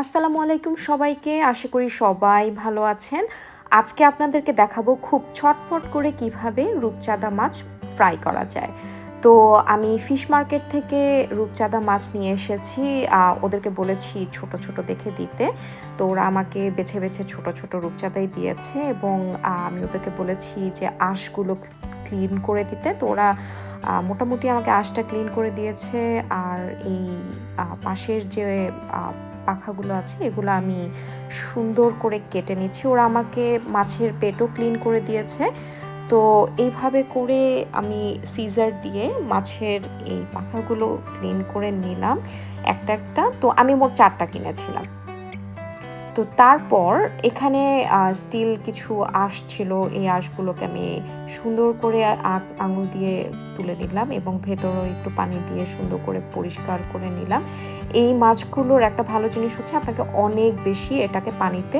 আসসালামু আলাইকুম সবাইকে, আশা করি সবাই ভালো আছেন। আজকে আপনাদেরকে দেখাবো খুব ছটফট করে কীভাবে রূপচাঁদা মাছ ফ্রাই করা যায়। তো আমি ফিশ মার্কেট থেকে রূপচাঁদা মাছ নিয়ে এসেছি ওদেরকে বলেছি ছোট ছোট দেখে দিতে। তো ওরা আমাকে বেছে বেছে ছোট ছোট রূপচাঁদাই দিয়েছে এবং আমি ওদেরকে বলেছি যে আঁশগুলো ক্লিন করে দিতে। তো ওরা মোটামুটি আমাকে আঁশটা ক্লিন করে দিয়েছে। আর এই পাশের যে পাখাগুলো আছে, এগুলো আমি সুন্দর করে কেটে নিচ্ছি। ওরা আমাকে মাছের পেটও ক্লিন করে দিয়েছে। তো এইভাবে করে আমি সিজার দিয়ে মাছের এই পাখাগুলো ক্লিন করে নিলাম একটা একটা। তো আমি মোট চারটা কিনেছিলাম। তো তারপর এখানে স্টিল কিছু আঁশ ছিল। এই আঁশগুলোকে আমি সুন্দর করে আঙুল দিয়ে তুলে নিলাম এবং ভেতরেও একটু পানি দিয়ে সুন্দর করে পরিষ্কার করে নিলাম। এই মাছগুলোর একটা ভালো জিনিস হচ্ছে, আপনাকে অনেক বেশি এটাকে পানিতে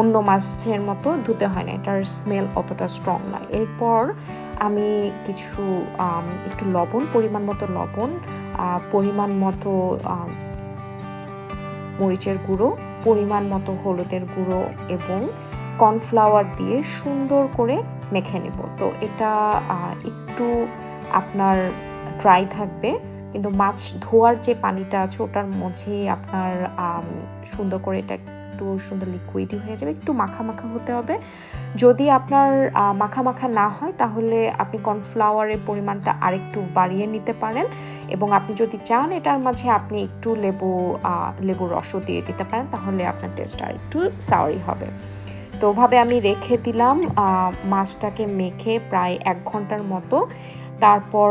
অন্য মাছের মতো ধুতে হয় না। এটার স্মেল অতটা স্ট্রং নয় এরপর আমি কিছু একটু লবণ, পরিমাণ মতো লবণ পরিমাণ মতো মরিচের গুঁড়ো, পরিমাণ মতো হলুদের গুঁড়ো এবং কর্নফ্লাওয়ার দিয়ে সুন্দর করে মেখে নেব। তো এটা একটু আপনার ড্রাই থাকবে, কিন্তু মাছ ধোয়ার যে পানিটা আছে ওটার মধ্যেই আপনার সুন্দর করে এটা একটু সুন্দর লিকুইডই হয়ে যাবে, একটু মাখা মাখা হতে হবে। যদি আপনার মাখা মাখা না হয়, তাহলে আপনি কর্নফ্লাওয়ারের পরিমাণটা আরেকটু বাড়িয়ে নিতে পারেন এবং আপনি যদি চান এটার মাঝে আপনি একটু লেবু লেবুর রসও দিয়ে দিতে পারেন, তাহলে আপনার টেস্ট আর একটু সাওয়ারি হবে। তো ওভাবে আমি রেখে দিলাম মাছটাকে মেখে প্রায় এক ঘণ্টার মতো। তারপর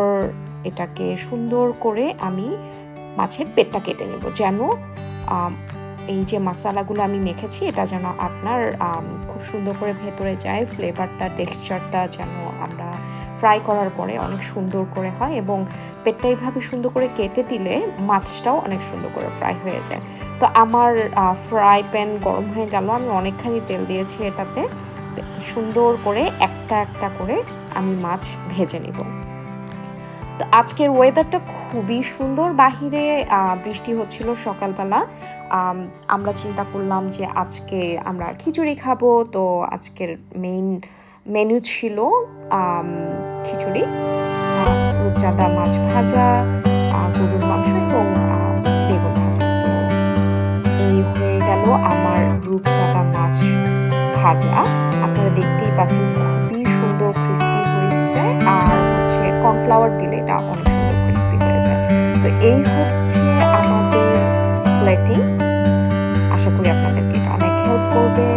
এটাকে সুন্দর করে আমি মাছের পেটটা কেটে নেব, যেন এই যে মশলাগুলো আমি মেখেছি, এটা যেন আপনার খুব সুন্দর করে ভেতরে যায় ফ্লেভারটা টেক্সচারটা যেন আমরা ফ্রাই করার পরে অনেক সুন্দর করে হয় এবং পেটটা এইভাবে সুন্দর করে কেটে দিলে মাছটাও অনেক সুন্দর করে ফ্রাই হয়ে যায়। তো আমার ফ্রাই প্যান গরম হয়ে গেল, আমি অনেকখানি তেল দিয়েছি এটাতে। সুন্দর করে একটা একটা করে আমি মাছ ভেজে নিব। তো আজকের ওয়েদারটা খুবই সুন্দর। বাহিরে বৃষ্টি হচ্ছিল সকালবেলা। আমরা চিন্তা করলাম যে আজকে আমরা খিচুড়ি খাব। তো আজকের মেইন মেনু ছিল খিচুড়ি রূপচাঁদা মাছ ভাজা গরুর মাংস এবং বেগুন ভাজা। তো এই হয়ে গেল আমার রূপচাঁদা মাছ ভাজা। আপনারা দেখতেই পাচ্ছেন খুবই সুন্দর ক্রিস্পি এই হচ্ছে আমাদের ফ্ল্যাটিং আশা করি আপনাদেরকে এটা অনেক হেল্প করবে।